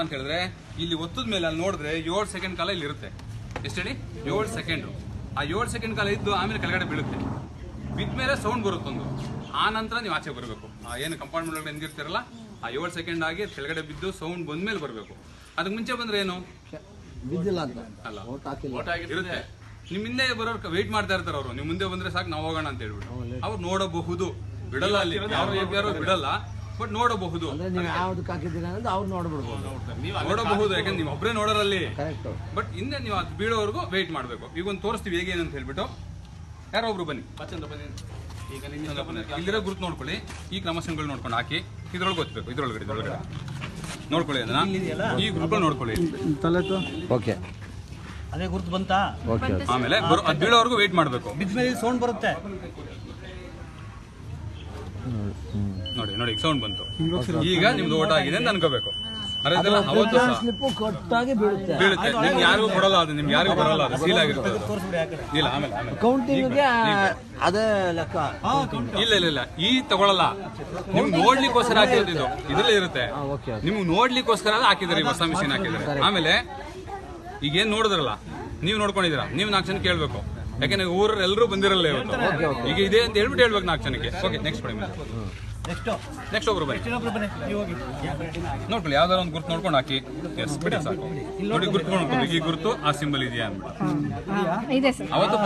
ಅಂತ ಹೇಳಿದ್ರೆ ಇಲ್ಲಿ ಒತ್ತದ ಮೇಲೆ ಅಲ್ಲಿ ನೋಡಿದ್ರೆ ಏಳು ಸೆಕೆಂಡ್ ಕಾಲ ಇಲ್ಲಿ ಇರುತ್ತೆ. ಎಷ್ಟು ಹೇಳಿ? ಏಳು ಸೆಕೆಂಡ್ ಆ ಏಳು ಸೆಕೆಂಡ್ ಕಾಲ ಇದ್ದು ಆಮೇಲೆ ಕೆಳಗಡೆ ಬೀಳುತ್ತೆ. ಬಿದ್ದ ಮೇಲೆ ಸೌಂಡ್ ಬರುತ್ತೊಂದು ಆ ನಂತರ ನೀವು ಆಚೆ ಬರಬೇಕು. ಆ ಏನು ಕಂಪಾರ್ಟ್ಮೆಂಟ್ ಒಳಗಡೆ ಹೆಂಗಿರ್ತಿರಲ್ಲ ಆ ಏಳು ಸೆಕೆಂಡ್ ಆಗಿ ಕೆಳಗಡೆ ಬಿದ್ದು ಸೌಂಡ್ ಬಂದ್ಮೇಲೆ ಬರಬೇಕು. ಅದಕ್ಕೆ ಮುಂಚೆ ಬಂದ್ರೆ ಏನು? ಅಲ್ಲ. ಇರುತ್ತೆ. ನಿಮ್ ಹಿಂದೆ ಬರೋರು ವೆಯ್ಟ್ ಮಾಡ್ತಾ ಇರ್ತಾರೆ ಅವರು. ನೀವು ಮುಂದೆ ಬಂದ್ರೆ ಸಾಕು ನಾವು ಹೋಗೋಣ ಅಂತ ಹೇಳ್ಬಿಟ್ಟು. ಅವ್ರು ನೋಡಬಹುದು. ಬಿಡಲ್ಲ ಅಲ್ಲಿ. ಯಾರು ಯಾರು ಬಿಡಲ್ಲ. ಬಟ್ ನೋಡಬಹುದು. ಅಂದ್ರೆ ನೀವು ಯಾವ್ದಕ್ಕೆ ಹಾಕಿದ್ದೀರಾ ಅನ್ನೋದು ಅವ್ರು ನೋಡ್ಬಿಡ್ಬೋದು. ನೋಡಬಹುದು ಯಾಕಂದ್ರೆ ನೀವು ಒಬ್ಬರೇ ನೋಡೋರಲ್ಲಿ. ಕರೆಕ್ಟ್ ಬಟ್ ಹಿಂದೆ ನೀವು ಅದು ಬೀಳೋವರೆಗೂ ವೆಯ್ಟ್ ಮಾಡಬೇಕು. ಈಗ ಒಂದು ತೋರಿಸ್ತೀವಿ ಹೇಗೆ ಅಂತ ಹೇಳ್ಬಿಟ್ಟು ಯಾರೋ ಒಬ್ರು ಬನ್ನಿ. ಈಗ. ಇಲ್ಲಿರೋ ಗುರುತು ನೋಡ್ಕೊಳ್ಳಿ. ಈ ಕ್ರಮಸಂಗಳು ನೋಡ್ಕೊಂಡು ಹಾಕಿ. ಇದ್ರೊಳಗೆ ಗೊತ್ತಬೇಕು ಇದ್ರೊಳಗಡೆ ಇದ್ರೊಳಗಡೆ. ನೋಡ್ಕೊಳ್ಳಿ ಅದನ್ನ. ಈ ಗ್ರೂಪ್ ನೋಡ್ಕೊಳ್ಳಿ. ಓಕೆ ಅದೇ ಗುರುತು ಬಂತಾ? ಆಮೇಲೆ ಬರೋ- ಅದು ಬೀಳೋವರೆಗೂ ವೆಯ್ಟ್ ಮಾಡಬೇಕು. ಬಿದ್ಮೇಲೆ ಸೌಂಡ್ ಬರುತ್ತೆ. ನೋಡಿ ನೋಡಿ ಸೌಂಡ್ ಬಂತು. ಈಗ ನಿಮ್ದು ಓಟ್ ಆಗಿದೆ ಅಂತ ಅನ್ಕೋಬೇಕು. ಅರೆ ಅವತ್ತು ಬೀಳುತ್ತೆ. ನಿಮ್ಗೆ ಯಾರಿಗೂ ಕೊಡಲ್ಲ ಅದು ನಿಮ್ಗೆ ಯಾರಿಗೂ ಬರಲ್ಲ ಅದು ಸೀಲ್ ಆಗಿರುತ್ತೆ ಇಲ್ಲ ಆಮೇಲೆ ಕೌಂಟಿಂಗ್ಗೆ ಅದೇ ಲೆಕ್ಕ. ಇಲ್ಲ ಇಲ್ಲ ಇಲ್ಲ. ಈ ತಗೊಳಲ್ಲ. ನಿಮ್ಗೆ ನೋಡ್ಲಿಕ್ಕೋಸ್ಕರ ಹಾಕಿರೋದು ಇದು. ಇದ್ರಲ್ಲೇ ಇರುತ್ತೆ. ನಿಮ್ಗೆ ನೋಡ್ಲಿಕ್ಕೋಸ್ಕರ ಹಾಕಿದಾರೆ ಈ ಹೊಸ ಮಿಷಿನ್ ಹಾಕಿದ್ದಾರೆ ಆಮೇಲೆ ಈಗ ಏನ್ ನೋಡಿದ್ರಲ್ಲ? ನೀವು ನೋಡ್ಕೊಂಡಿದ್ದೀರಾ? ನೀವು ನಾಲ್ಕು ಜನ ಕೇಳ್ಬೇಕು. ಯಾಕಂದ್ರೆ ಊರಲ್ಲಿ ಎಲ್ಲರೂ ಬಂದಿರಲ್ಲ ಇವತ್ತು ಈಗ ಇದೆ ಅಂತ ಹೇಳ್ಬಿಟ್ಟು ಹೇಳ್ಬೇಕು ನಾಲ್ಕು ಜನಕ್ಕೆ. ಓಕೆ ನೆಕ್ಸ್ಟ್ ಬನ್ನಿ. ನೆಕ್ಸ್ಟ್ ನೆಕ್ಸ್ಟ್ ಒಬ್ರು ಬನ್ನಿ. ನೋಡ್ಕೊಳ್ಳಿ ಯಾವ್ದಾರ ಒಂದು ಗುರುತು ನೋಡ್ಕೊಂಡು ಹಾಕಿ. ಎಸ್ ಬಿಡಿ ಸಾಕು. ನೋಡಿ ಗುರುತು ನೋಡ್ಕೊಂಡು. ಈ ಗುರುತು ಆ ಸಿಂಬಲ್ ಇದೆಯಾ ಅಂತ. ಇದೆ ಸರ್. ಅವತ್ತು